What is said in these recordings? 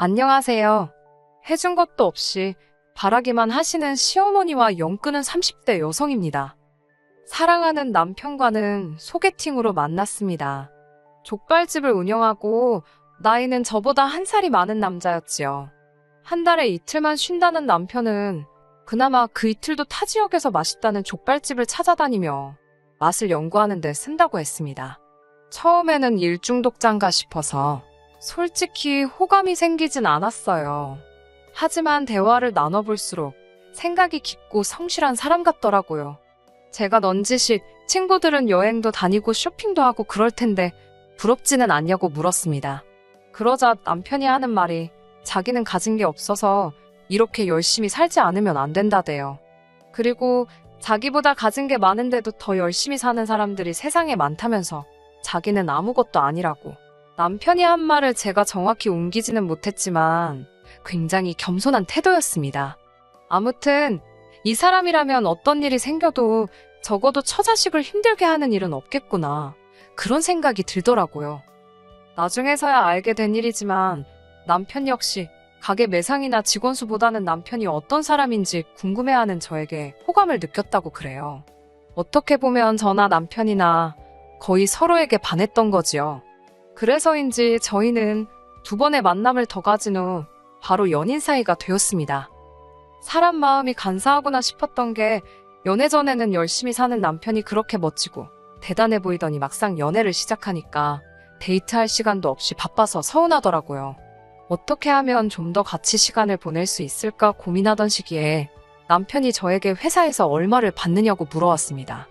안녕하세요. 해준 것도 없이 바라기만 하시는 시어머니와 영끄는 30대 여성입니다. 사랑하는 남편과는 소개팅으로 만났습니다. 족발집을 운영하고 나이는 저보다 한 살이 많은 남자였지요. 한 달에 이틀만 쉰다는 남편은 그나마 그 이틀도 타 지역에서 맛있다는 족발집을 찾아다니며 맛을 연구하는 데 쓴다고 했습니다. 처음에는 일 중독자인가 싶어서 솔직히 호감이 생기진 않았어요. 하지만 대화를 나눠볼수록 생각이 깊고 성실한 사람 같더라고요. 제가 넌지식 친구들은 여행도 다니고 쇼핑도 하고 그럴 텐데 부럽지는 않냐고 물었습니다. 그러자 남편이 하는 말이 자기는 가진 게 없어서 이렇게 열심히 살지 않으면 안 된다대요. 그리고 자기보다 가진 게 많은데도 더 열심히 사는 사람들이 세상에 많다면서 자기는 아무것도 아니라고. 남편이 한 말을 제가 정확히 옮기지는 못했지만 굉장히 겸손한 태도였습니다. 아무튼 이 사람이라면 어떤 일이 생겨도 적어도 처자식을 힘들게 하는 일은 없겠구나. 그런 생각이 들더라고요. 나중에서야 알게 된 일이지만 남편 역시 가게 매상이나 직원 수보다는 남편이 어떤 사람인지 궁금해하는 저에게 호감을 느꼈다고 그래요. 어떻게 보면 저나 남편이나 거의 서로에게 반했던 거지요. 그래서인지 저희는 두 번의 만남을 더 가진 후 바로 연인 사이가 되었습니다. 사람 마음이 간사하구나 싶었던 게 연애 전에는 열심히 사는 남편이 그렇게 멋지고 대단해 보이더니 막상 연애를 시작하니까 데이트할 시간도 없이 바빠서 서운하더라고요. 어떻게 하면 좀 더 같이 시간을 보낼 수 있을까 고민하던 시기에 남편이 저에게 회사에서 얼마를 받느냐고 물어왔습니다.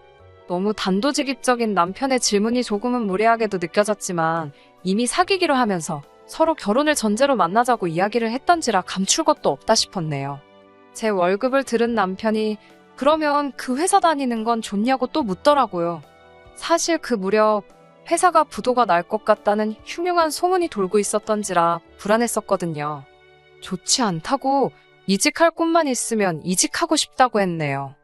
너무 단도직입적인 남편의 질문이 조금은 무례하게도 느껴졌지만 이미 사귀기로 하면서 서로 결혼을 전제로 만나자고 이야기를 했던지라 감출 것도 없다 싶었네요. 제 월급을 들은 남편이 그러면 그 회사 다니는 건 좋냐고 또 묻더라고요. 사실 그 무렵 회사가 부도가 날 것 같다는 흉흉한 소문이 돌고 있었던지라 불안했었거든요. 좋지 않다고 이직할 곳만 있으면 이직하고 싶다고 했네요.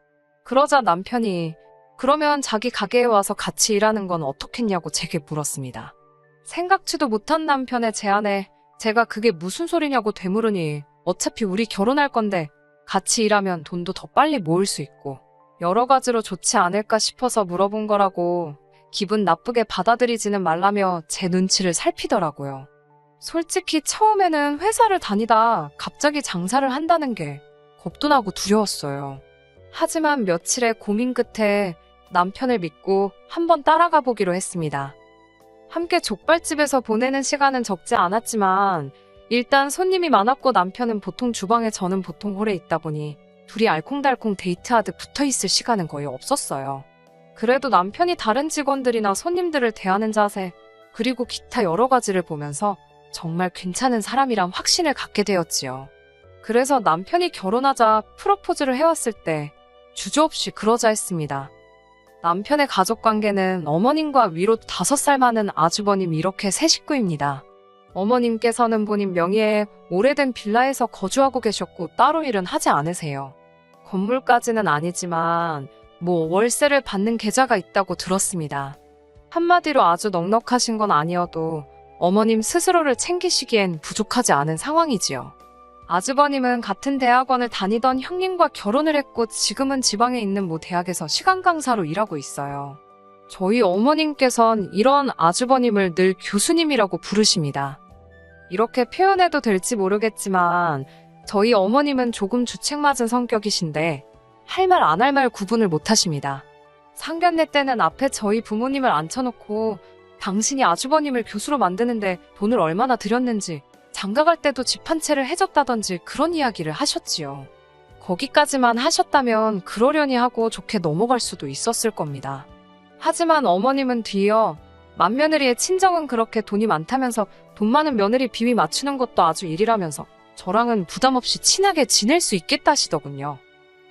그러자 남편이 그러면 자기 가게에 와서 같이 일하는 건 어떻겠냐고 제게 물었습니다. 생각지도 못한 남편의 제안에 제가 그게 무슨 소리냐고 되물으니 어차피 우리 결혼할 건데 같이 일하면 돈도 더 빨리 모을 수 있고 여러 가지로 좋지 않을까 싶어서 물어본 거라고 기분 나쁘게 받아들이지는 말라며 제 눈치를 살피더라고요. 솔직히 처음에는 회사를 다니다 갑자기 장사를 한다는 게 겁도 나고 두려웠어요. 하지만 며칠의 고민 끝에 남편을 믿고 한번 따라가 보기로 했습니다. 함께 족발집에서 보내는 시간은 적지 않았지만 일단 손님이 많았고 남편은 보통 주방에 저는 보통 홀에 있다 보니 둘이 알콩달콩 데이트하듯 붙어 있을 시간은 거의 없었어요. 그래도 남편이 다른 직원들이나 손님들을 대하는 자세, 그리고 기타 여러 가지를 보면서 정말 괜찮은 사람이란 확신을 갖게 되었지요. 그래서 남편이 결혼하자 프로포즈를 해왔을 때 주저없이 그러자 했습니다. 남편의 가족 관계는 어머님과 위로 다섯 살 많은 아주버님 이렇게 세 식구입니다. 어머님께서는 본인 명의의 오래된 빌라에서 거주하고 계셨고 따로 일은 하지 않으세요. 건물까지는 아니지만 뭐 월세를 받는 계좌가 있다고 들었습니다. 한마디로 아주 넉넉하신 건 아니어도 어머님 스스로를 챙기시기엔 부족하지 않은 상황이지요. 아주버님은 같은 대학원을 다니던 형님과 결혼을 했고 지금은 지방에 있는 모 대학에서 시간 강사로 일하고 있어요. 저희 어머님께선 이런 아주버님을 늘 교수님이라고 부르십니다. 이렇게 표현해도 될지 모르겠지만 저희 어머님은 조금 주책맞은 성격이신데 할 말 안 할 말 구분을 못 하십니다. 상견례 때는 앞에 저희 부모님을 앉혀놓고 당신이 아주버님을 교수로 만드는데 돈을 얼마나 들였는지 장가갈 때도 집 한 채를 해줬다던지 그런 이야기를 하셨지요. 거기까지만 하셨다면 그러려니 하고 좋게 넘어갈 수도 있었을 겁니다. 하지만 어머님은 뒤이어 맏며느리의 친정은 그렇게 돈이 많다면서 돈 많은 며느리 비위 맞추는 것도 아주 일이라면서 저랑은 부담 없이 친하게 지낼 수 있겠다 하시더군요.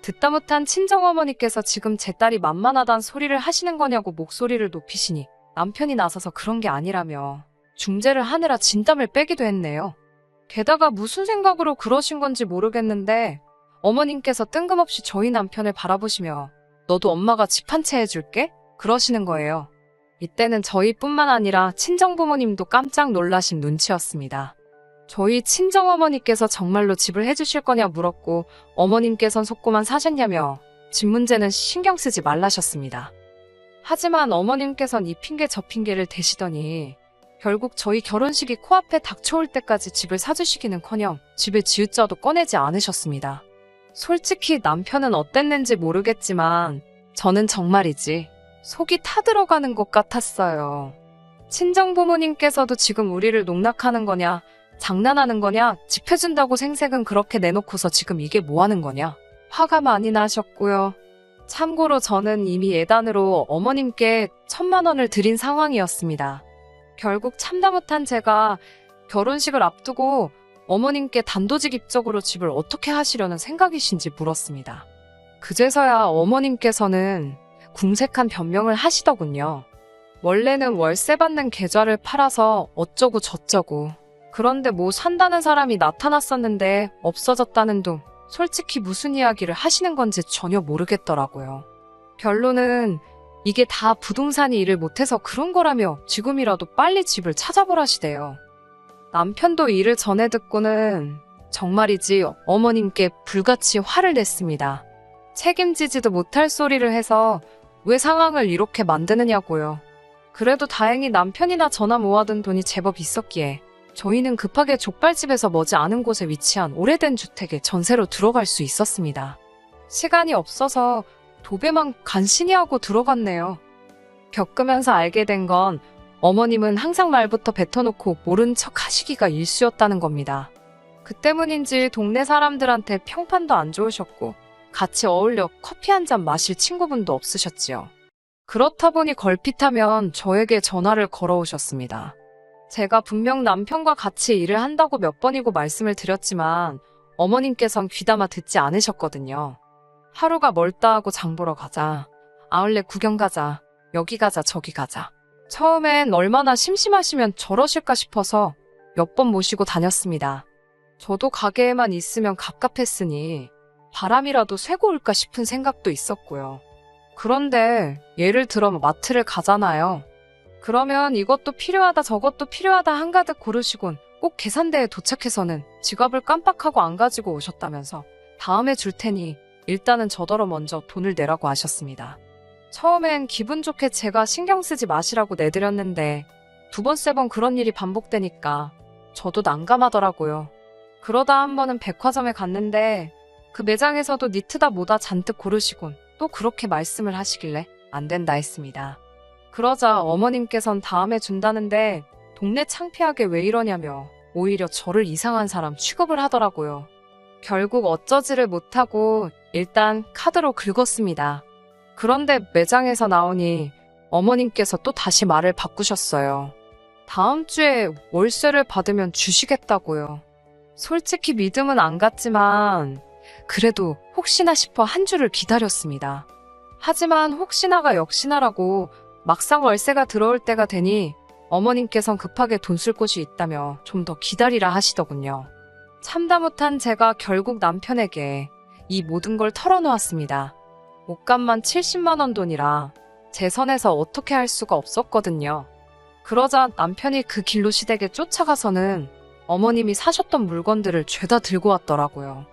듣다 못한 친정어머니께서 지금 제 딸이 만만하단 소리를 하시는 거냐고 목소리를 높이시니 남편이 나서서 그런 게 아니라며 중재를 하느라 진땀을 빼기도 했네요. 게다가 무슨 생각으로 그러신 건지 모르겠는데 어머님께서 뜬금없이 저희 남편을 바라보시며 너도 엄마가 집 한 채 해줄게? 그러시는 거예요. 이때는 저희뿐만 아니라 친정부모님도 깜짝 놀라신 눈치였습니다. 저희 친정어머니께서 정말로 집을 해주실 거냐 물었고 어머님께선 속고만 사셨냐며 집 문제는 신경 쓰지 말라셨습니다. 하지만 어머님께선 이 핑계 저 핑계를 대시더니 결국 저희 결혼식이 코앞에 닥쳐올 때까지 집을 사주시기는커녕 집을 지읒자도 꺼내지 않으셨습니다. 솔직히 남편은 어땠는지 모르겠지만 저는 정말이지 속이 타들어가는 것 같았어요. 친정 부모님께서도 지금 우리를 농락하는 거냐, 장난하는 거냐, 집 해준다고 생색은 그렇게 내놓고서 지금 이게 뭐 하는 거냐. 화가 많이 나셨고요. 참고로 저는 이미 예단으로 어머님께 천만 원을 드린 상황이었습니다. 결국 참다 못한 제가 결혼식을 앞두고 어머님께 단도직 입적으로 집을 어떻게 하시려는 생각이신지 물었습니다. 그제서야 어머님께서는 궁색한 변명을 하시더군요. 원래는 월세 받는 계좌를 팔아서 어쩌고 저쩌고. 그런데 뭐 산다는 사람이 나타났었는데 없어졌다는 둥. 솔직히 무슨 이야기를 하시는 건지 전혀 모르겠더라고요. 결론은 이게 다 부동산이 일을 못해서 그런 거라며 지금이라도 빨리 집을 찾아보라시대요. 남편도 일을 전해 듣고는 정말이지 어머님께 불같이 화를 냈습니다. 책임지지도 못할 소리를 해서 왜 상황을 이렇게 만드느냐고요. 그래도 다행히 남편이나 전화 모아둔 돈이 제법 있었기에 저희는 급하게 족발집에서 머지 않은 곳에 위치한 오래된 주택에 전세로 들어갈 수 있었습니다. 시간이 없어서 도배만 간신히 하고 들어갔네요. 겪으면서 알게 된 건 어머님은 항상 말부터 뱉어놓고 모른 척 하시기가 일쑤였다는 겁니다. 그 때문인지 동네 사람들한테 평판도 안 좋으셨고 같이 어울려 커피 한 잔 마실 친구분도 없으셨지요. 그렇다 보니 걸핏하면 저에게 전화를 걸어오셨습니다. 제가 분명 남편과 같이 일을 한다고 몇 번이고 말씀을 드렸지만 어머님께선 귀담아 듣지 않으셨거든요. 하루가 멀다 하고 장 보러 가자. 아울렛 구경 가자. 여기 가자, 저기 가자. 처음엔 얼마나 심심하시면 저러실까 싶어서 몇 번 모시고 다녔습니다. 저도 가게에만 있으면 갑갑했으니 바람이라도 쐬고 올까 싶은 생각도 있었고요. 그런데 예를 들어 마트를 가잖아요. 그러면 이것도 필요하다 저것도 필요하다 한가득 고르시곤 꼭 계산대에 도착해서는 지갑을 깜빡하고 안 가지고 오셨다면서 다음에 줄 테니 일단은 저더러 먼저 돈을 내라고 하셨습니다. 처음엔 기분 좋게 제가 신경 쓰지 마시라고 내드렸는데 두 번, 세 번 그런 일이 반복되니까 저도 난감하더라고요. 그러다 한 번은 백화점에 갔는데 그 매장에서도 니트다 뭐다 잔뜩 고르시곤 또 그렇게 말씀을 하시길래 안 된다 했습니다. 그러자 어머님께선 다음에 준다는데 동네 창피하게 왜 이러냐며 오히려 저를 이상한 사람 취급을 하더라고요. 결국 어쩌지를 못하고 일단 카드로 긁었습니다. 그런데 매장에서 나오니 어머님께서 또 다시 말을 바꾸셨어요. 다음 주에 월세를 받으면 주시겠다고요. 솔직히 믿음은 안 갔지만 그래도 혹시나 싶어 한 주를 기다렸습니다. 하지만 혹시나가 역시나라고 막상 월세가 들어올 때가 되니 어머님께선 급하게 돈 쓸 곳이 있다며 좀 더 기다리라 하시더군요. 참다 못한 제가 결국 남편에게 이 모든 걸 털어놓았습니다. 옷값만 70만 원 돈이라 제 선에서 어떻게 할 수가 없었거든요. 그러자 남편이 그 길로 시댁에 쫓아가서는 어머님이 사셨던 물건들을 죄다 들고 왔더라고요.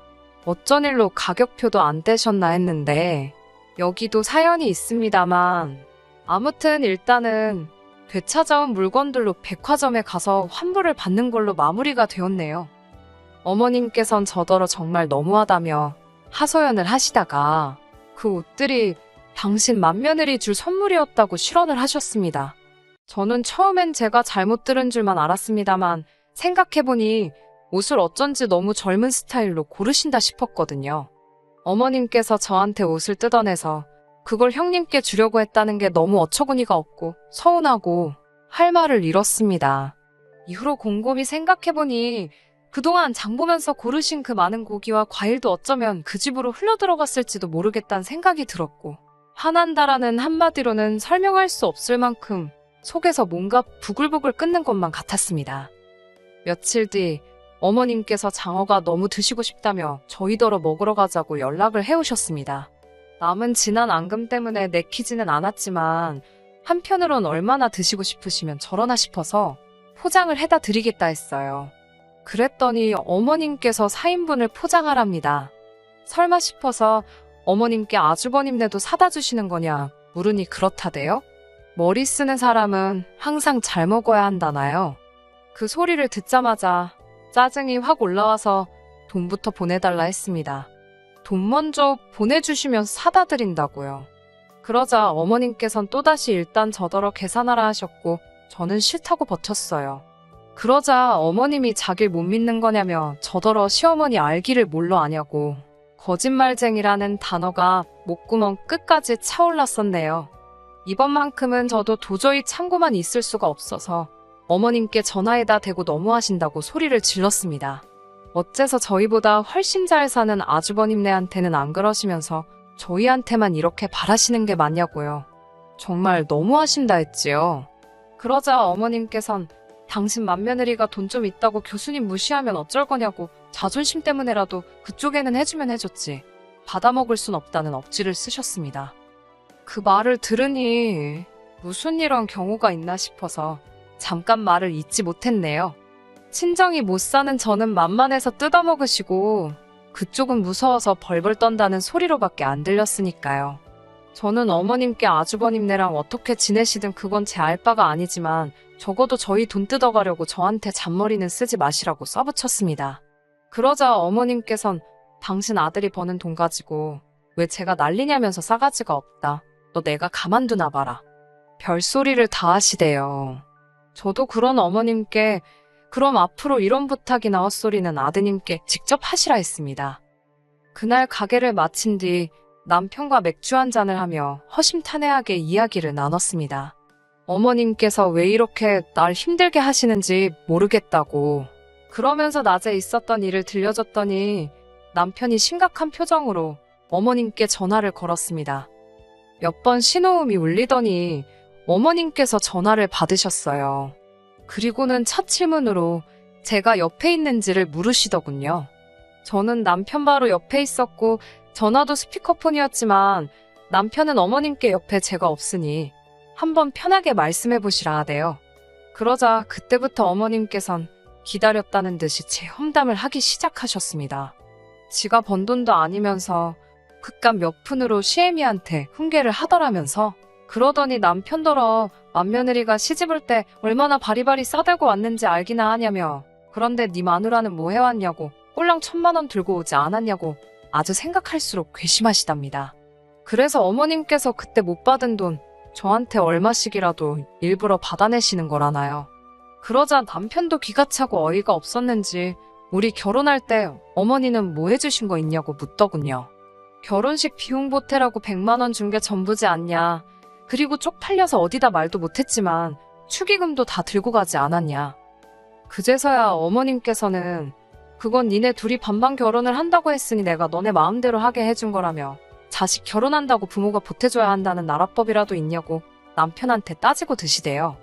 어쩐 일로 가격표도 안 떼셨나 했는데 여기도 사연이 있습니다만 아무튼 일단은 되찾아온 물건들로 백화점에 가서 환불을 받는 걸로 마무리가 되었네요. 어머님께선 저더러 정말 너무하다며 하소연을 하시다가 그 옷들이 당신 맏며느리 줄 선물이었다고 실언을 하셨습니다. 저는 처음엔 제가 잘못 들은 줄만 알았습니다만 생각해보니 옷을 어쩐지 너무 젊은 스타일로 고르신다 싶었거든요. 어머님께서 저한테 옷을 뜯어내서 그걸 형님께 주려고 했다는 게 너무 어처구니가 없고 서운하고 할 말을 잃었습니다. 이후로 곰곰이 생각해보니 그동안 장 보면서 고르신 그 많은 고기와 과일도 어쩌면 그 집으로 흘러들어갔을지도 모르겠다는 생각이 들었고 화난다라는 한마디로는 설명할 수 없을 만큼 속에서 뭔가 부글부글 끓는 것만 같았습니다. 며칠 뒤 어머님께서 장어가 너무 드시고 싶다며 저희더러 먹으러 가자고 연락을 해오셨습니다. 남은 지난 앙금 때문에 내키지는 않았지만 한편으론 얼마나 드시고 싶으시면 저러나 싶어서 포장을 해다 드리겠다 했어요. 그랬더니 어머님께서 4인분을 포장하랍니다. 설마 싶어서 어머님께 아주버님네도 사다 주시는 거냐 물으니 그렇다대요? 머리 쓰는 사람은 항상 잘 먹어야 한다나요? 그 소리를 듣자마자 짜증이 확 올라와서 돈부터 보내달라 했습니다. 돈 먼저 보내주시면 사다 드린다고요. 그러자 어머님께선 또다시 일단 저더러 계산하라 하셨고 저는 싫다고 버텼어요. 그러자 어머님이 자길 못 믿는 거냐며 저더러 시어머니 알기를 뭘로 아냐고 거짓말쟁이라는 단어가 목구멍 끝까지 차올랐었네요. 이번만큼은 저도 도저히 참고만 있을 수가 없어서 어머님께 전화에다 대고 너무하신다고 소리를 질렀습니다. 어째서 저희보다 훨씬 잘 사는 아주버님네한테는 안 그러시면서 저희한테만 이렇게 바라시는 게 맞냐고요. 정말 너무하신다 했지요. 그러자 어머님께선 당신 맏며느리가 돈 좀 있다고 교수님 무시하면 어쩔 거냐고 자존심 때문에라도 그쪽에는 해주면 해줬지. 받아먹을 순 없다는 억지를 쓰셨습니다. 그 말을 들으니 무슨 이런 경우가 있나 싶어서 잠깐 말을 잊지 못했네요. 친정이 못 사는 저는 만만해서 뜯어먹으시고 그쪽은 무서워서 벌벌 떤다는 소리로밖에 안 들렸으니까요. 저는 어머님께 아주버님네랑 어떻게 지내시든 그건 제 알바가 아니지만 적어도 저희 돈 뜯어가려고 저한테 잔머리는 쓰지 마시라고 써붙였습니다. 그러자 어머님께선 당신 아들이 버는 돈 가지고 왜 제가 난리냐면서 싸가지가 없다. 너 내가 가만두나 봐라. 별소리를 다 하시대요. 저도 그런 어머님께 그럼 앞으로 이런 부탁이나 헛소리는 아드님께 직접 하시라 했습니다. 그날 가게를 마친 뒤 남편과 맥주 한 잔을 하며 허심탄회하게 이야기를 나눴습니다. 어머님께서 왜 이렇게 날 힘들게 하시는지 모르겠다고. 그러면서 낮에 있었던 일을 들려줬더니 남편이 심각한 표정으로 어머님께 전화를 걸었습니다. 몇 번 신호음이 울리더니 어머님께서 전화를 받으셨어요. 그리고는 첫 질문으로 제가 옆에 있는지를 물으시더군요. 저는 남편 바로 옆에 있었고 전화도 스피커폰이었지만 남편은 어머님께 옆에 제가 없으니 한번 편하게 말씀해 보시라 하대요. 그러자 그때부터 어머님께선 기다렸다는 듯이 제 험담을 하기 시작하셨습니다. 지가 번 돈도 아니면서 그깟 몇 푼으로 시애미한테 훈계를 하더라면서 그러더니 남편더러 맏며느리가 시집올 때 얼마나 바리바리 싸들고 왔는지 알기나 하냐며 그런데 네 마누라는 뭐 해왔냐고 꼴랑 천만 원 들고 오지 않았냐고 아주 생각할수록 괘씸하시답니다. 그래서 어머님께서 그때 못 받은 돈 저한테 얼마씩이라도 일부러 받아내시는 거라나요. 그러자 남편도 기가 차고 어이가 없었는지 우리 결혼할 때 어머니는 뭐 해주신 거 있냐고 묻더군요. 결혼식 비용 보태라고 100만 원 준 게 전부지 않냐. 그리고 쪽팔려서 어디다 말도 못했지만 축의금도 다 들고 가지 않았냐. 그제서야 어머님께서는 그건 니네 둘이 반반 결혼을 한다고 했으니 내가 너네 마음대로 하게 해준 거라며 자식 결혼한다고 부모가 보태줘야 한다는 나라법이라도 있냐고 남편한테 따지고 드시대요.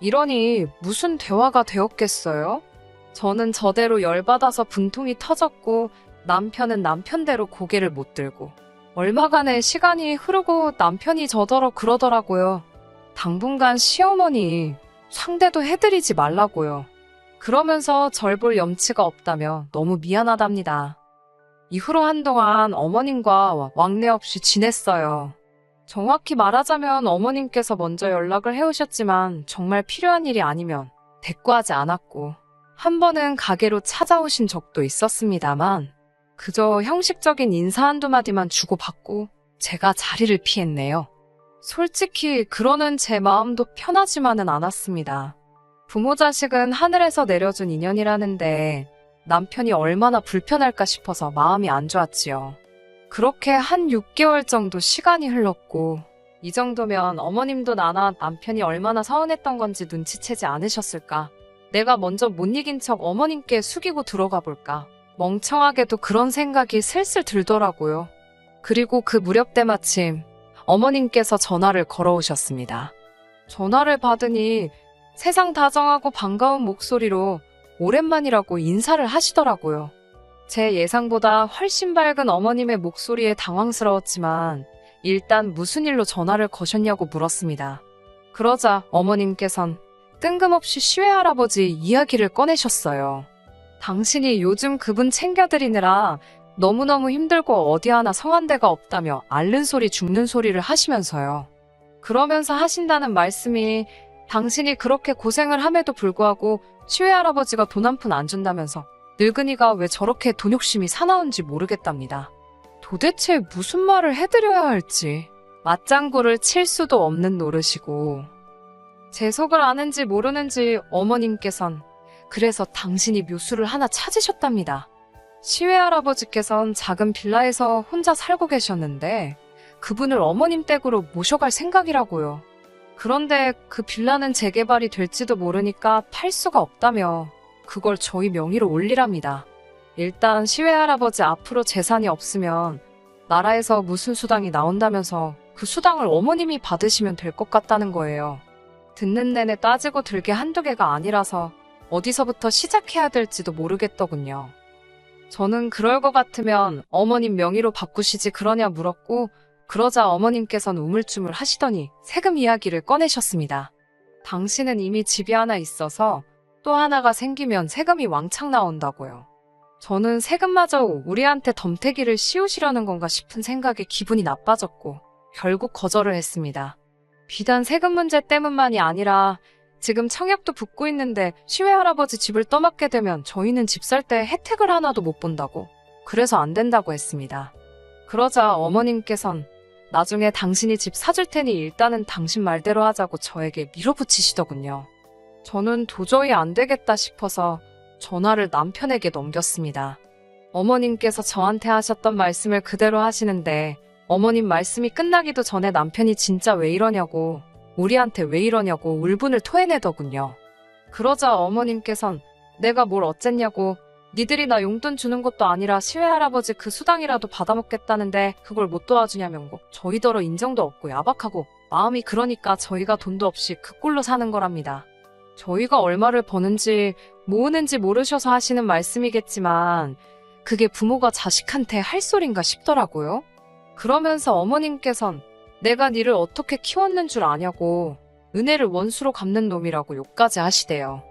이러니 무슨 대화가 되었겠어요? 저는 저대로 열받아서 분통이 터졌고 남편은 남편대로 고개를 못 들고 얼마간의 시간이 흐르고 남편이 저더러 그러더라고요. 당분간 시어머니 상대도 해드리지 말라고요. 그러면서 절 볼 염치가 없다며 너무 미안하답니다. 이후로 한동안 어머님과 왕래 없이 지냈어요. 정확히 말하자면 어머님께서 먼저 연락을 해오셨지만 정말 필요한 일이 아니면 대꾸하지 않았고 한 번은 가게로 찾아오신 적도 있었습니다만 그저 형식적인 인사 한두 마디만 주고받고 제가 자리를 피했네요. 솔직히 그러는 제 마음도 편하지만은 않았습니다. 부모 자식은 하늘에서 내려준 인연이라는데 남편이 얼마나 불편할까 싶어서 마음이 안 좋았지요. 그렇게 한 6개월 정도 시간이 흘렀고 이 정도면 어머님도 나나 남편이 얼마나 서운했던 건지 눈치채지 않으셨을까? 내가 먼저 못 이긴 척 어머님께 숙이고 들어가 볼까? 멍청하게도 그런 생각이 슬슬 들더라고요. 그리고 그 무렵 때마침 어머님께서 전화를 걸어오셨습니다. 전화를 받으니 세상 다정하고 반가운 목소리로 오랜만이라고 인사를 하시더라고요. 제 예상보다 훨씬 밝은 어머님의 목소리에 당황스러웠지만 일단 무슨 일로 전화를 거셨냐고 물었습니다. 그러자 어머님께선 뜬금없이 시외 할아버지 이야기를 꺼내셨어요. 당신이 요즘 그분 챙겨드리느라 너무너무 힘들고 어디 하나 성한 데가 없다며 앓는 소리 죽는 소리를 하시면서요. 그러면서 하신다는 말씀이 당신이 그렇게 고생을 함에도 불구하고 시외 할아버지가 돈 한 푼 안 준다면서 늙은이가 왜 저렇게 돈 욕심이 사나운지 모르겠답니다. 도대체 무슨 말을 해드려야 할지 맞장구를 칠 수도 없는 노릇이고 제 속을 아는지 모르는지 어머님께선 그래서 당신이 묘수를 하나 찾으셨답니다. 시외 할아버지께선 작은 빌라에서 혼자 살고 계셨는데 그분을 어머님 댁으로 모셔갈 생각이라고요. 그런데 그 빌라는 재개발이 될지도 모르니까 팔 수가 없다며 그걸 저희 명의로 올리랍니다. 일단 시외 할아버지 앞으로 재산이 없으면 나라에서 무슨 수당이 나온다면서 그 수당을 어머님이 받으시면 될 것 같다는 거예요. 듣는 내내 따지고 들게 한두 개가 아니라서 어디서부터 시작해야 될지도 모르겠더군요. 저는 그럴 것 같으면 어머님 명의로 바꾸시지 그러냐 물었고 그러자 어머님께선 우물쭈물 하시더니 세금 이야기를 꺼내셨습니다. 당신은 이미 집이 하나 있어서 또 하나가 생기면 세금이 왕창 나온다고요. 저는 세금마저 우리한테 덤태기를 씌우시려는 건가 싶은 생각에 기분이 나빠졌고 결국 거절을 했습니다. 비단 세금 문제 때문만이 아니라 지금 청약도 붙고 있는데 시외 할아버지 집을 떠맡게 되면 저희는 집 살 때 혜택을 하나도 못 본다고 그래서 안 된다고 했습니다. 그러자 어머님께선 나중에 당신이 집 사줄 테니 일단은 당신 말대로 하자고 저에게 밀어붙이시더군요. 저는 도저히 안 되겠다 싶어서 전화를 남편에게 넘겼습니다. 어머님께서 저한테 하셨던 말씀을 그대로 하시는데 어머님 말씀이 끝나기도 전에 남편이 진짜 왜 이러냐고 우리한테 왜 이러냐고 울분을 토해내더군요. 그러자 어머님께선 내가 뭘 어쨌냐고 니들이 나 용돈 주는 것도 아니라 시외 할아버지 그 수당이라도 받아먹겠다는데 그걸 못 도와주냐면고 저희더러 인정도 없고 야박하고 마음이 그러니까 저희가 돈도 없이 그 꼴로 사는 거랍니다. 저희가 얼마를 버는지 모으는지 모르셔서 하시는 말씀이겠지만 그게 부모가 자식한테 할 소린가 싶더라고요. 그러면서 어머님께선 내가 니를 어떻게 키웠는 줄 아냐고 은혜를 원수로 갚는 놈이라고 욕까지 하시대요.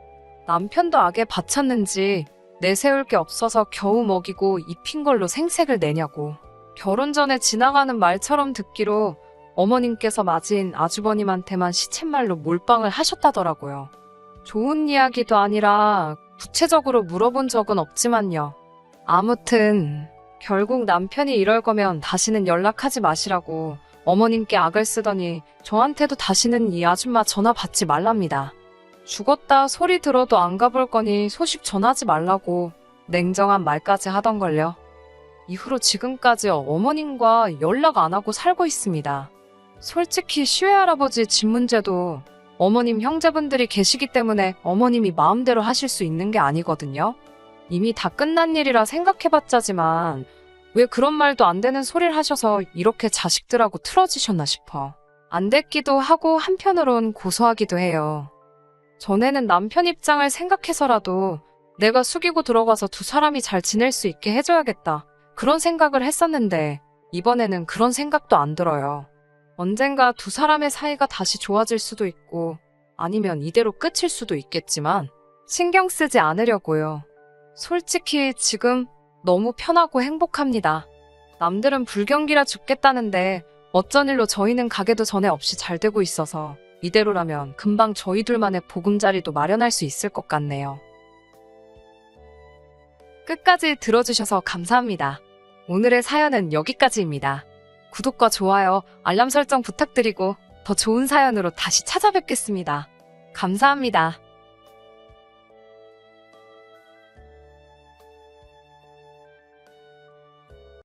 남편도 악에 바쳤는지 내세울 게 없어서 겨우 먹이고 입힌 걸로 생색을 내냐고. 결혼 전에 지나가는 말처럼 듣기로 어머님께서 맞은 아주버님한테만 시쳇말로 몰빵을 하셨다더라고요. 좋은 이야기도 아니라 구체적으로 물어본 적은 없지만요. 아무튼 결국 남편이 이럴 거면 다시는 연락하지 마시라고 어머님께 악을 쓰더니 저한테도 다시는 이 아줌마 전화 받지 말랍니다. 죽었다 소리 들어도 안 가볼 거니 소식 전하지 말라고 냉정한 말까지 하던걸요. 이후로 지금까지 어머님과 연락 안 하고 살고 있습니다. 솔직히 시외 할아버지 집 문제도 어머님 형제분들이 계시기 때문에 어머님이 마음대로 하실 수 있는 게 아니거든요. 이미 다 끝난 일이라 생각해봤자지만 왜 그런 말도 안 되는 소리를 하셔서 이렇게 자식들하고 틀어지셨나 싶어. 안 됐기도 하고 한편으론 고소하기도 해요. 전에는 남편 입장을 생각해서라도 내가 숙이고 들어가서 두 사람이 잘 지낼 수 있게 해줘야겠다. 그런 생각을 했었는데 이번에는 그런 생각도 안 들어요. 언젠가 두 사람의 사이가 다시 좋아질 수도 있고 아니면 이대로 끝일 수도 있겠지만 신경 쓰지 않으려고요. 솔직히 지금 너무 편하고 행복합니다. 남들은 불경기라 죽겠다는데 어쩐 일로 저희는 가게도 전에 없이 잘 되고 있어서 이대로라면 금방 저희 둘만의 보금자리도 마련할 수 있을 것 같네요. 끝까지 들어주셔서 감사합니다. 오늘의 사연은 여기까지입니다. 구독과 좋아요, 알람 설정 부탁드리고 더 좋은 사연으로 다시 찾아뵙겠습니다. 감사합니다.